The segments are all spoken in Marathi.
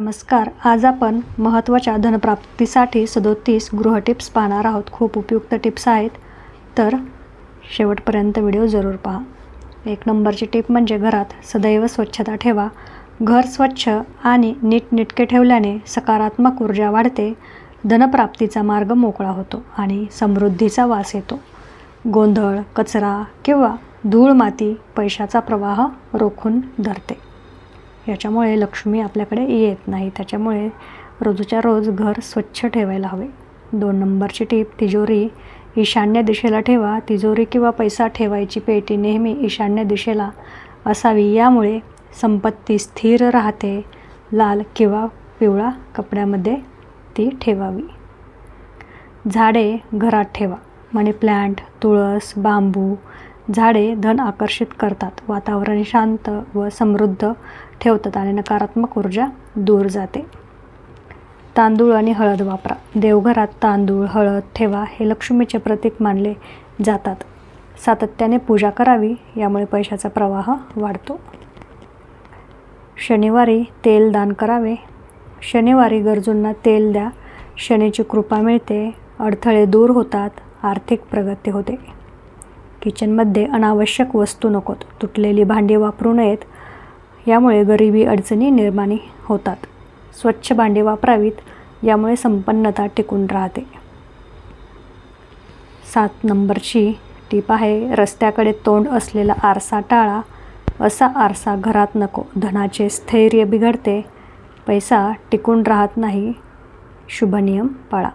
नमस्कार. आज आपण महत्त्वाच्या धनप्राप्तीसाठी सदोतीस गृह टिप्स पाहणार आहोत. खूप उपयुक्त टिप्स आहेत. तर शेवटपर्यंत व्हिडिओ जरूर पहा. एक नंबरची टिप म्हणजे घरात सदैव स्वच्छता ठेवा. घर स्वच्छ आणि नीटनेटके ठेवल्याने सकारात्मक ऊर्जा वाढते. धनप्राप्तीचा मार्ग मोकळा होतो आणि समृद्धीचा वास येतो. गोंधळ कचरा किंवा धूळ माती पैशाचा प्रवाह रोखून धरते. याच्यामुळे लक्ष्मी आपल्याकडे येत नाही. त्याच्यामुळे रोजच्या रोज घर स्वच्छ ठेवायला हवे. दोन नंबरची टीप तिजोरी. ईशान्य दिशेला ठेवा. तिजोरी किंवा पैसा ठेवायची पेटी नेहमी ईशान्य दिशेला असावी. यामुळे संपत्ती स्थिर राहते. लाल किंवा पिवळा कपड्यामध्ये ती ठेवावी. झाडे घरात ठेवा. म्हणजे मनी प्लॅन्ट तुळस बांबू झाडे धन आकर्षित करतात. वातावरण शांत व समृद्ध ठेवतात आणि नकारात्मक ऊर्जा दूर जाते. तांदूळ आणि हळद वापरा. देवघरात तांदूळ हळद ठेवा हे लक्ष्मीचे प्रतीक मानले जातात. सातत्याने पूजा करावी यामुळे पैशाचा प्रवाह वाढतो. शनिवारी तेल दान करावे. शनिवारी गरजूंना तेल द्या. शनीची कृपा मिळते. अडथळे दूर होतात. आर्थिक प्रगती होते. किचनमध्ये अनावश्यक वस्तू नकोत. तुटलेली भांडी वापरू नयेत. यामुळे गरिबी अडचणी निर्माण होतात. स्वच्छ भांडी वापरावीत यामुळे संपन्नता टिकून राहते. सात नंबरची टीप आहे रस्त्याकडे तोंड असलेला आरसा टाळा. असा आरसा घरात नको धनाचे स्थैर्य बिघडते. पैसा टिकून राहत नाही शुभ नियम पाळा.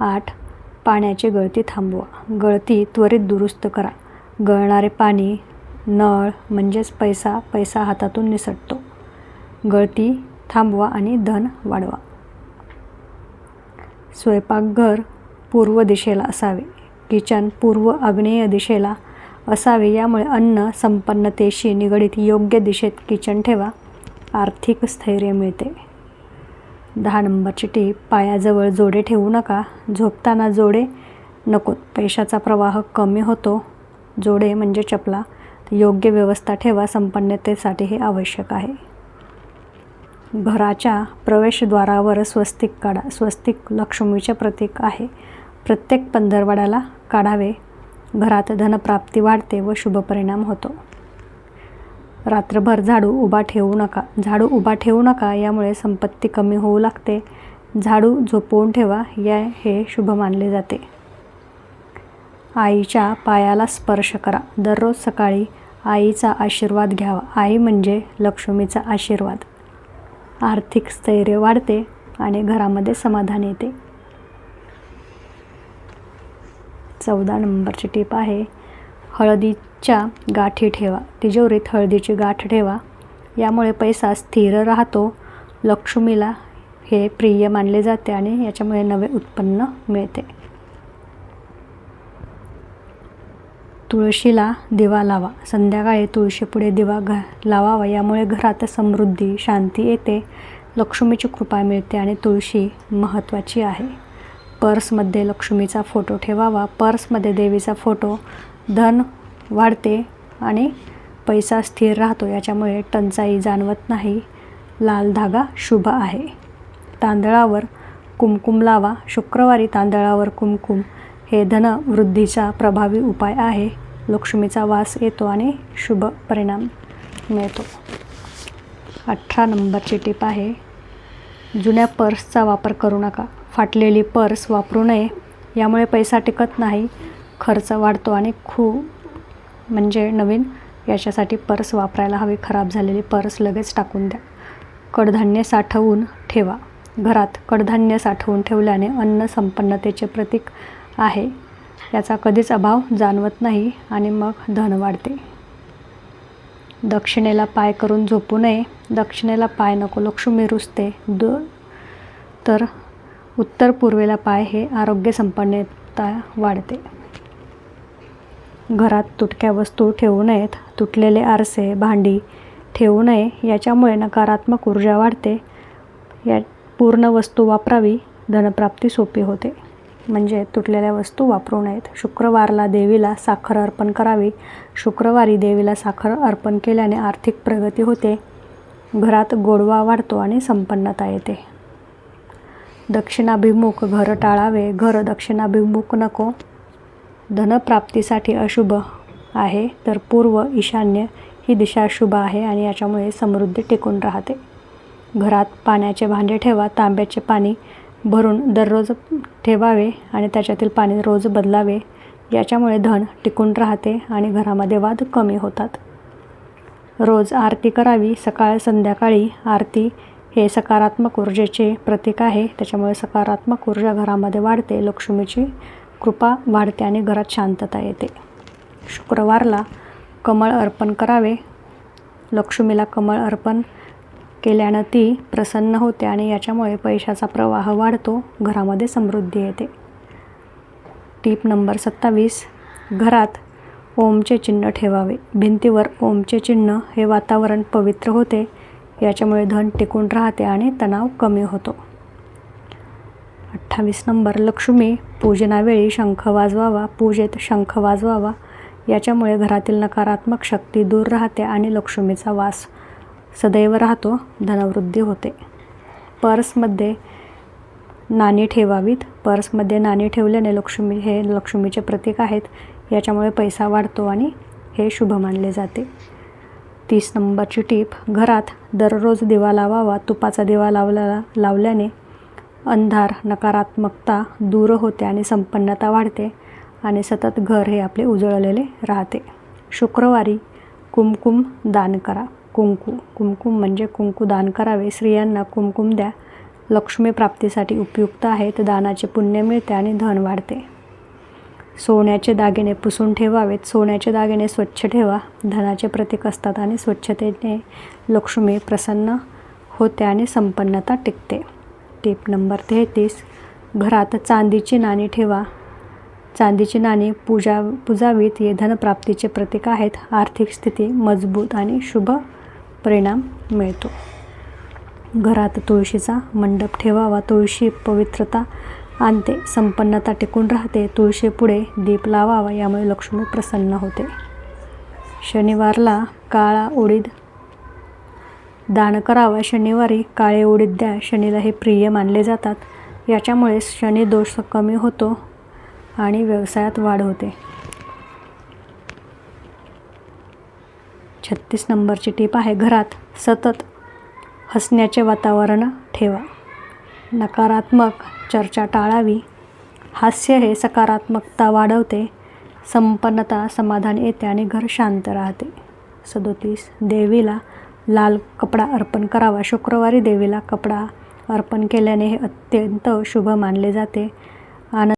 आठ पाण्याची गळती थांबवा. गळती त्वरित दुरुस्त करा. गळणारे पाणी नळ म्हणजेच पैसा पैसा हातातून निसटतो. गळती थांबवा आणि धन वाढवा. स्वयंपाकघर पूर्व दिशेला असावे. किचन पूर्व आग्नेय दिशेला असावे. यामुळे अन्न संपन्नतेशी निगडीत योग्य दिशेत किचन ठेवा. आर्थिक स्थैर्य मिळते. दहा नंबरची टीप पायाजवळ जोडे ठेवू नका. झोपताना जोडे नकोत पैशाचा प्रवाह कमी होतो. जोडे म्हणजे चपला. योग्य व्यवस्था ठेवा संपन्नतेसाठी हे आवश्यक आहे. घराच्या प्रवेशद्वारावर स्वस्तिक काढा स्वस्तिक लक्ष्मीचे प्रतीक आहे. प्रत्येक पंधरवाड्याला काढावे. घरात धनप्राप्ती वाढते व शुभ परिणाम होतो. रात्रभर झाडू उभा ठेवू नका. झाडू उभा ठेवू नका यामुळे संपत्ती कमी होऊ लागते. झाडू झोपवून ठेवा या हे शुभ मानले जाते. आईच्या पायाला स्पर्श करा. दररोज सकाळी आईचा आशीर्वाद घ्यावा. आई म्हणजे लक्ष्मीचा आशीर्वाद. आर्थिक स्थैर्य वाढते आणि घरामध्ये समाधान येते. चौदा नंबरची टीप आहे हळदीच्या गाठी ठेवा. तिजोरीत हळदीची गाठ ठेवा. यामुळे पैसा स्थिर राहतो. लक्ष्मीला हे प्रिय मानले जाते आणि याच्यामुळे नवे उत्पन्न मिळते. तुळशीला दिवा लावा. संध्याकाळी तुळशीपुढे दिवा घ लावावा. यामुळे घरात समृद्धी शांती येते. लक्ष्मीची कृपा मिळते आणि तुळशी महत्त्वाची आहे. पर्समध्ये लक्ष्मीचा फोटो ठेवावा. पर्समध्ये देवीचा फोटो धन वाढते आणि पैसा स्थिर राहतो. याच्यामुळे टंचाई जाणवत नाही. लाल धागा शुभ आहे. तांदळावर कुमकुम लावा. शुक्रवारी तांदळावर कुमकुम हे धनवृद्धीचा प्रभावी उपाय आहे. लक्ष्मीचा वास येतो आणि शुभ परिणाम मिळतो. अठरा नंबरची टीप आहे जुन्या पर्सचा वापर करू नका. फाटलेली पर्स वापरू नये. यामुळे पैसा टिकत नाही खर्च वाढतो आणि खूप म्हणजे नवीन याच्यासाठी पर्स वापरायला हवी. खराब झालेली पर्स लगेच टाकून द्या. कडधान्य साठवून ठेवा. घरात कडधान्य साठवून ठेवल्याने अन्न संपन्नतेचे प्रतीक आहे. याचा कधीच अभाव जाणवत नाही आणि मग धन वाढते. दक्षिणेला पाय करून झोपू नये. दक्षिणेला पाय नको. लक्ष्मी रुजते द तर उत्तर पूर्वेला पाय हे आरोग्य संपन्नता वाढते. घरात तुटक्या वस्तू ठेवू नयेत. तुटलेले आरसे भांडी ठेवू नये. याच्यामुळे नकारात्मक ऊर्जा वाढते. या पूर्ण वस्तू वापरावी. धनप्राप्ती सोपी होते. म्हणजे तुटलेल्या वस्तू वापरू नयेत. शुक्रवारला देवीला साखर अर्पण करावी. शुक्रवारी देवीला साखर अर्पण केल्याने आर्थिक प्रगती होते. घरात गोडवा वाढतो आणि संपन्नता येते. दक्षिणाभिमुख घर टाळावे. घर दक्षिणाभिमुख नको. धनप्राप्तीसाठी अशुभ आहे तर पूर्व ईशान्य ही दिशा शुभ आहे आणि याच्यामुळे समृद्धी टिकून राहते. घरात पाण्याचे भांडे ठेवा तांब्याचे पाणी भरून दररोज ठेवावे आणि त्याच्यातील पाणी रोज बदलावे. याच्यामुळे धन टिकून राहते आणि घरामध्ये वाद कमी होतात. रोज आरती करावी सकाळ संध्याकाळी आरती हे सकारात्मक ऊर्जेचे प्रतीक आहे. त्याच्यामुळे सकारात्मक ऊर्जा घरामध्ये वाढते लक्ष्मीची कृपा वाढते आणि घरात शांतता येते. शुक्रवारला कमळ अर्पण करावे. लक्ष्मीला कमळ अर्पण केल्यानं ती प्रसन्न होते आणि याच्यामुळे पैशाचा प्रवाह वाढतो घरामध्ये समृद्धी येते. टीप नंबर सत्तावीस घरात ओमचे चिन्ह ठेवावे. भिंतीवर ओमचे चिन्ह हे वातावरण पवित्र होते याच्यामुळे धन टिकून राहते आणि तणाव कमी होतो. अठ्ठावीस नंबर लक्ष्मी पूजनावेळी शंख वाजवावा. पूजेत शंख वाजवावा. याच्यामुळे घरातील नकारात्मक शक्ती दूर राहते आणि लक्ष्मीचा वास सदैव राहतो धनवृद्धी होते. पर्समध्ये नाणी ठेवावीत. पर्समध्ये नाणी ठेवल्याने लक्ष्मी हे लक्ष्मीचे प्रतीक आहेत. याच्यामुळे पैसा वाढतो आणि हे शुभ मानले जाते. तीस नंबरची टीप घरात दररोज दिवा लावावा तुपाचा दिवा लावला लावल्याने अंधार नकारात्मकता दूर होते आणि संपन्नता वाढते आणि सतत घर हे आपले उजळलेले राहते. शुक्रवारी कुमकुम दान करा. कुंकू कुमकुम म्हणजे कुंकू दान करावे. स्त्रियांना कुमकुम द्या. लक्ष्मी प्राप्तीसाठी उपयुक्त आहेत दानाचे पुण्य मिळते आणि धन वाढते. सोन्याचे दागिने पुसून ठेवावेत. सोन्याचे दागिने स्वच्छ ठेवा. धनाचे प्रतीक असतात आणि स्वच्छतेने लक्ष्मी प्रसन्न होते आणि संपन्नता टिकते. टिप नंबर तेहतीस. घरात चांदीची नाणी ठेवा. चांदीची नाणी पूजा पूजावीत हे धनप्राप्तीचे प्रतीक आहेत. आर्थिक स्थिती मजबूत आणि शुभ परिणाम मिळतो. घरात तुळशीचा मंडप ठेवावा तुळशी पवित्रता आणते संपन्नता टिकून राहते तुळशीपुढे दीप लावावा यामुळे लक्ष्मी प्रसन्न होते. शनिवारला काळा उडीद दान करावा. शनिवारी काळे उडीद द्या. शनीला हे प्रिय मानले जातात. याच्यामुळे शनी दोष कमी होतो आणि व्यवसायात वाढ होते. छत्तीस नंबरची टीप आहे घरात सतत हसण्याचे वातावरण ठेवा. नकारात्मक चर्चा टाळावी. हास्य हे सकारात्मकता वाढवते संपन्नता समाधान येते आणि घर शांत राहते. सदोतीस देवीला लाल कपडा अर्पण करावा. शुक्रवारी देवीला कपडा अर्पण केल्याने हे अत्यंत शुभ मानले जाते. आनंद